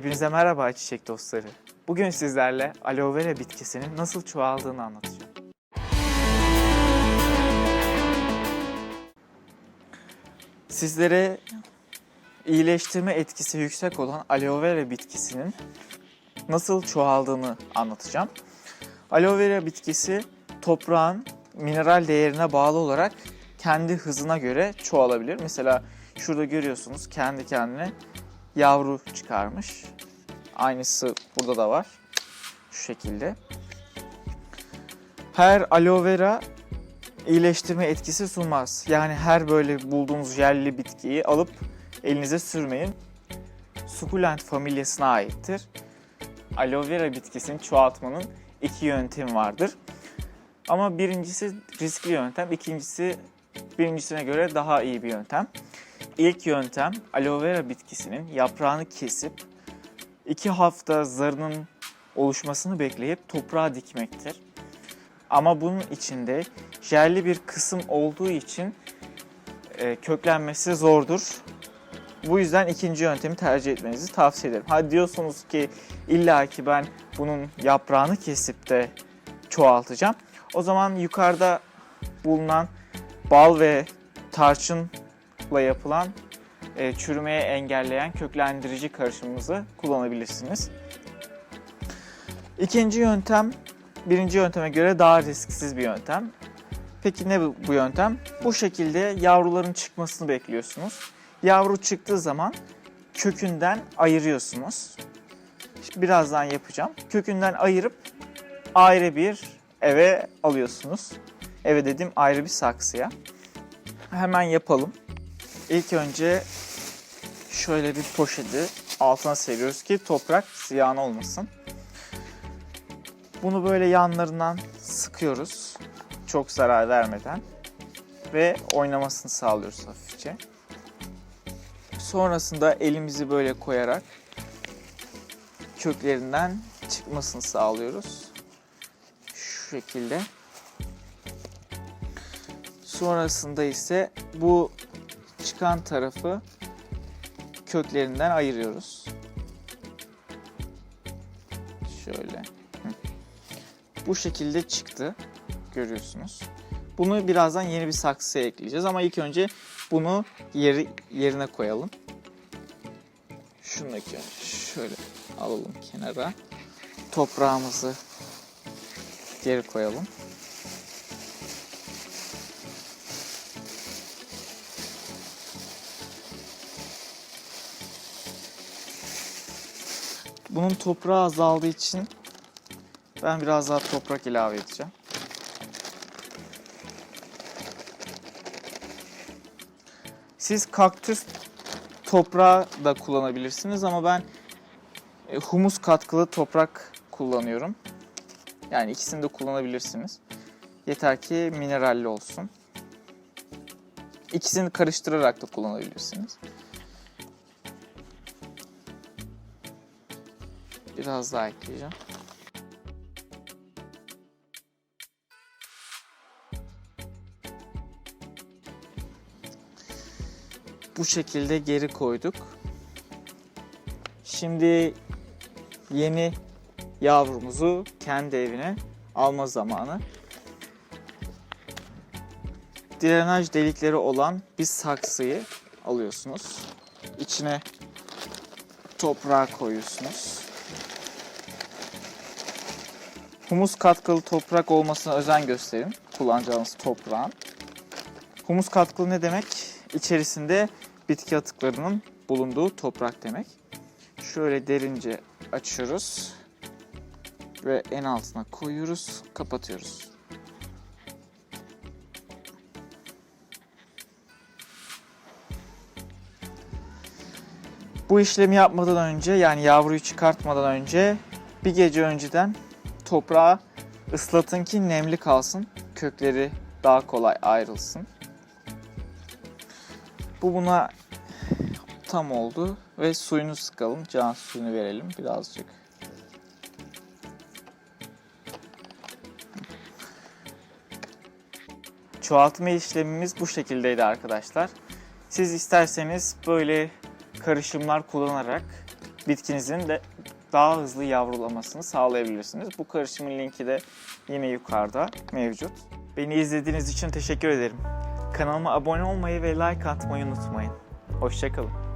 Hepinize merhaba çiçek dostları. Bugün sizlerle aloe vera bitkisinin nasıl çoğaldığını anlatacağım. Sizlere iyileştirme etkisi yüksek olan aloe vera bitkisinin nasıl çoğaldığını anlatacağım. Aloe vera bitkisi toprağın mineral değerine bağlı olarak kendi hızına göre çoğalabilir. Mesela şurada görüyorsunuz kendi kendine yavru çıkarmış. Aynısı burada da var. Şu şekilde. Her aloe vera iyileştirme etkisi sunmaz. Yani her böyle bulduğunuz jelli bitkiyi alıp elinize sürmeyin. Sukulent familyasına aittir. Aloe vera bitkisini çoğaltmanın iki yöntemi vardır. Ama birincisi riskli yöntem, ikincisi birincisine göre daha iyi bir yöntem. İlk yöntem aloe vera bitkisinin yaprağını kesip iki hafta zarının oluşmasını bekleyip toprağa dikmektir. Ama bunun içinde jelli bir kısım olduğu için e, köklenmesi zordur. Bu yüzden ikinci yöntemi tercih etmenizi tavsiye ederim. Hadi diyorsunuz ki illa ki ben bunun yaprağını kesip de çoğaltacağım. O zaman yukarıda bulunan bal ve tarçınla yapılan e, çürümeye engelleyen köklendirici karışımımızı kullanabilirsiniz. İkinci yöntem birinci yönteme göre daha risksiz bir yöntem. Peki ne bu bu yöntem? Bu şekilde yavruların çıkmasını bekliyorsunuz. Yavru çıktığı zaman kökünden ayırıyorsunuz. Şimdi birazdan yapacağım. Kökünden ayırıp ayrı bir eve alıyorsunuz. Eve dediğim ayrı bir saksıya. Hemen yapalım. İlk önce şöyle bir poşeti altına seriyoruz ki toprak ziyan olmasın. Bunu böyle yanlarından sıkıyoruz. Çok zarar vermeden. Ve oynamasını sağlıyoruz hafifçe. Sonrasında elimizi böyle koyarak köklerinden çıkmasını sağlıyoruz. Şu şekilde. Sonrasında ise bu çıkan tarafı köklerinden ayırıyoruz. Şöyle. Bu şekilde çıktı. Görüyorsunuz. Bunu birazdan yeni bir saksıya ekleyeceğiz ama ilk önce bunu yeri yerine koyalım. Önce şöyle alalım kenara. Toprağımızı geri koyalım. Bunun toprağı azaldığı için ben biraz daha toprak ilave edeceğim. Siz kaktüs toprağı da kullanabilirsiniz ama ben e, humus katkılı toprak kullanıyorum. Yani ikisini de kullanabilirsiniz. Yeter ki mineralli olsun. İkisini karıştırarak da kullanabilirsiniz. Biraz daha ekleyeceğim. Bu şekilde geri koyduk. Şimdi yeni yavrumuzu kendi evine alma zamanı. Drenaj delikleri olan bir saksıyı alıyorsunuz. İçine toprağı koyuyorsunuz. Humus katkılı toprak olmasına özen gösterin kullanacağınız toprağın. Humus katkılı ne demek? İçerisinde bitki atıklarının bulunduğu toprak demek. Şöyle derince açıyoruz ve en altına koyuyoruz, kapatıyoruz. Bu işlemi yapmadan önce yani yavruyu çıkartmadan önce bir gece önceden toprağı ıslatın ki nemli kalsın. Kökleri daha kolay ayrılsın. Bu buna tam oldu ve suyunu sıkalım. Can suyunu verelim birazcık. Çoğaltma işlemimiz bu şekildeydi arkadaşlar. Siz isterseniz böyle karışımlar kullanarak bitkinizin de daha hızlı yavrulamasını sağlayabilirsiniz. Bu karışımın linki de yine yukarıda mevcut. Beni izlediğiniz için teşekkür ederim. Kanalıma abone olmayı ve like atmayı unutmayın. Hoşçakalın.